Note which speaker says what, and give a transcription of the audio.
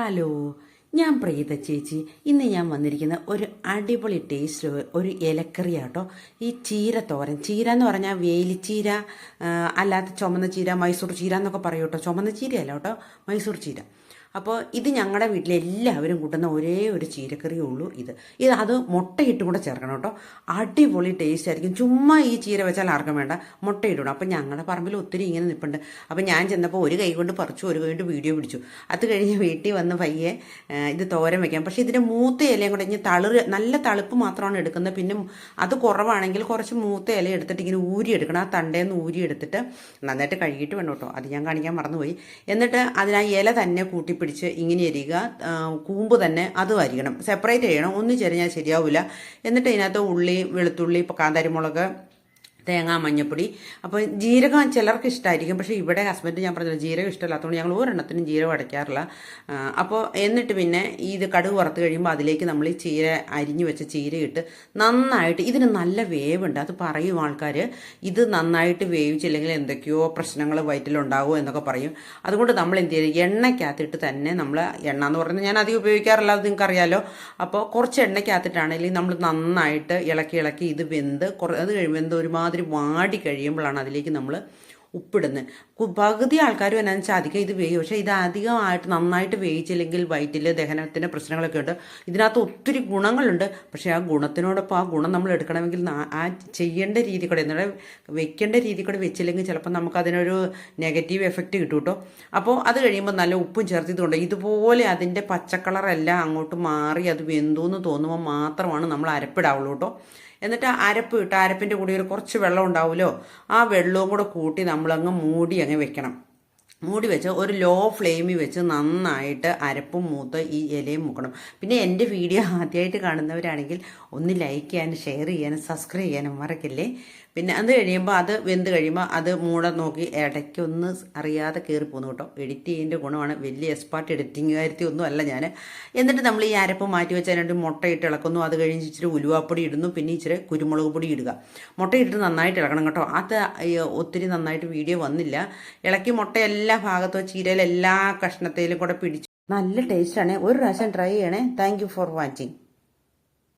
Speaker 1: Hello ഞാൻ പ്രീത ചേച്ചി. ഇന്ന് ഞാൻ വന്നിരിക്കുന്ന ഒരു അടിപൊളി ടേസ്റ്റ് ഒരു ഇലക്കറി ആട്ടോ ഈ ചീര തോരൻ. ചീര എന്ന് പറഞ്ഞാൽ വേലിച്ചീര അല്ലാത്ത ചുമന്ന ചീര മൈസൂർ ചീര എന്നൊക്കെ പറയൂട്ടോ. ചുമന്ന ചീരയല്ല കേട്ടോ മൈസൂർ ചീര. അപ്പോൾ ഇത് ഞങ്ങളുടെ വീട്ടിൽ എല്ലാവരും കൂട്ടുന്ന ഒരേ ഒരു ചീരക്കറിയേ ഉള്ളൂ ഇത്. ഇത് അത് മുട്ടയിട്ടും കൂടെ ചേർക്കണം കേട്ടോ. അടിപൊളി ടേസ്റ്റ് ആയിരിക്കും. ചുമ്മാ ഈ ചീര വെച്ചാൽ ആർക്കും വേണ്ട. മുട്ടയിടണം അപ്പം ഞങ്ങളുടെ പറമ്പിൽ ഒത്തിരി ഇങ്ങനെ നിൽപ്പുണ്ട് അപ്പം ഞാൻ ചെന്നപ്പോൾ ഒരു കൈ കൊണ്ട് പറിച്ചു ഒരു കൈ വീഡിയോ പിടിച്ചു. അത് കഴിഞ്ഞ് വീട്ടിൽ വന്ന് പയ്യെ ഇത് തോരൻ വെക്കാം. പക്ഷേ ഇതിന്റെ മൂത്ത ഇലയും കൂടെ ഇനി തളിര് നല്ല തളിപ്പ് മാത്രമാണ് എടുക്കുന്നത്. പിന്നെ അത് കുറവാണെങ്കിൽ കുറച്ച് മൂത്ത ഇല എടുത്തിട്ട് ഇങ്ങനെ ഊരി എടുക്കണം. ആ തണ്ടേന്ന് ഊരി എടുത്തിട്ട് നന്നായിട്ട് കഴുകിയിട്ട് വേണം കേട്ടോ. അത് ഞാൻ കാണിക്കാൻ മറന്നുപോയി. എന്നിട്ട് അതിനാ ഇല തന്നെ കൂട്ടിപ്പിടിച്ച് ഇങ്ങനെ അരിയുക കൂമ്പ് തന്നെ അതും അരിയണം സെപ്പറേറ്റ് ചെയ്യണം. ഒന്നും ചെറിയാൽ ശരിയാവില്ല എന്നിട്ട് ഇതിനകത്ത് ഉള്ളി വെളുത്തുള്ളി ഇപ്പോൾ കാന്താരിമുളക് തേങ്ങ മഞ്ഞപ്പൊടി. അപ്പോൾ ജീരകം ചിലർക്ക് ഇഷ്ടമായിരിക്കും പക്ഷേ ഇവിടെ ഹസ്ബൻഡ് ഞാൻ പറഞ്ഞില്ല ജീരകം ഇഷ്ടമല്ലാത്തതുകൊണ്ട് ഞങ്ങൾ ഒരെണ്ണത്തിനും ജീരകം അടയ്ക്കാറില്ല. അപ്പോൾ എന്നിട്ട് പിന്നെ ഇത് കടുക് വറുത്ത് കഴിയുമ്പോൾ അതിലേക്ക് നമ്മൾ ഈ ചീര അരിഞ്ഞു വെച്ച ചീര ഇട്ട് നന്നായിട്ട് ഇതിന് നല്ല വേവുണ്ട്. അത് പറയും ആൾക്കാർ ഇത് നന്നായിട്ട് വേവിച്ചില്ലെങ്കിൽ എന്തൊക്കെയോ പ്രശ്നങ്ങൾ വയറ്റിലുണ്ടാകുമോ എന്നൊക്കെ പറയും. അതുകൊണ്ട് നമ്മൾ എന്ത് ചെയ്യുക എണ്ണയ്ക്കകത്തിട്ട് തന്നെ നമ്മൾ എണ്ണ എന്ന് പറയുന്നത് ഞാൻ അധികം ഉപയോഗിക്കാറില്ല അത് നിങ്ങൾക്ക് അറിയാലോ അപ്പോൾ കുറച്ച് എണ്ണയ്ക്കകത്തിട്ടാണെങ്കിൽ നമ്മൾ നന്നായിട്ട് ഇളക്കി ഇളക്കി ഇത് വെന്ത് കുറ അത് കഴിയുമ്പോൾ വെന്ത് ഒരുമാതിരി വാടി കഴിയുമ്പോഴാണ് അതിലേക്ക് നമ്മൾ ഉപ്പിടുന്നത്. പകുതി ആൾക്കാരും എന്നാന്ന് വെച്ചാൽ അധികം ഇത് വേവും പക്ഷേ ഇത് അധികമായിട്ട് നന്നായിട്ട് വേവിച്ചില്ലെങ്കിൽ വയറ്റിൽ ദഹനത്തിന്റെ പ്രശ്നങ്ങളൊക്കെ ഉണ്ട്. ഇതിനകത്ത് ഒത്തിരി ഗുണങ്ങളുണ്ട്. പക്ഷേ ആ ഗുണത്തിനോടൊപ്പം ആ ഗുണം നമ്മൾ എടുക്കണമെങ്കിൽ ആ ചെയ്യേണ്ട രീതി കൂടെ എന്നുള്ള വെക്കേണ്ട രീതി കൂടെ വെച്ചില്ലെങ്കിൽ ചിലപ്പോൾ നമുക്ക് അതിനൊരു നെഗറ്റീവ് എഫക്റ്റ് കിട്ടും കേട്ടോ. അപ്പോൾ അത് കഴിയുമ്പോൾ നല്ല ഉപ്പും ചേർത്തിട്ടുണ്ട് ഇതുപോലെ അതിന്റെ പച്ചക്കളറെല്ലാം അങ്ങോട്ട് മാറി അത് വെന്തു എന്ന് തോന്നുമ്പോൾ മാത്രമാണ് നമ്മൾ അരപ്പിടാവുള്ളൂ കേട്ടോ. എന്നിട്ട് അരപ്പ് ഇട്ട് അരപ്പിന്റെ കൂടെ ഒരു കുറച്ച് വെള്ളം ഉണ്ടാവുമല്ലോ ആ വെള്ളവും കൂടെ കൂട്ടി നമ്മളങ്ങ് മൂടി അങ്ങ് വെക്കണം. മൂടി വെച്ച് ഒരു ലോ ഫ്ലെയിമിൽ വെച്ച് നന്നായിട്ട് അരപ്പും മൂത്ത് ഈ ഇലയും മുക്കണം. പിന്നെ എന്റെ വീഡിയോ ആദ്യമായിട്ട് കാണുന്നവരാണെങ്കിൽ ഒന്ന് ലൈക്ക് ചെയ്യാനും ഷെയർ ചെയ്യാനും സബ്സ്ക്രൈബ് ചെയ്യാനും മറക്കില്ലേ? പിന്നെ അത് കഴിയുമ്പോൾ അത് വെന്ത് കഴിയുമ്പോൾ അത് മൂട നോക്കി ഇടയ്ക്കൊന്ന് അറിയാതെ കയറി പോകുന്നു കേട്ടോ. എഡിറ്റ് ചെയ്യുന്നതിന്റെ ഗുണമാണ്. വലിയ എക്സ്പാർട്ട് എഡിറ്റിംഗ് കാര്യത്തിൽ ഒന്നും അല്ല ഞാൻ എന്നിട്ട് നമ്മൾ ഈ അരപ്പ് മാറ്റി വെച്ചാൽ രണ്ട് മുട്ട ഇട്ട് ഇളക്കുന്നു. അത് കഴിഞ്ഞ് ഇച്ചിരി ഉലുവാപ്പൊടി ഇടുന്നു. പിന്നെ ഇച്ചിരി കുരുമുളക് പൊടി ഇടുക. മുട്ടയിട്ട് നന്നായിട്ട് ഇളക്കണം കേട്ടോ. അത് ഒത്തിരി നന്നായിട്ട് വീഡിയോ വന്നില്ല. ഇളക്കി മുട്ട എല്ലാ ഭാഗത്തും ചീരയിൽ എല്ലാ കഷ്ണത്തിലും കൂടെ പിടിച്ചു. നല്ല ടേസ്റ്റാണ് ഒരു പ്രാവശ്യം ട്രൈ ചെയ്യണേ. Thank for watching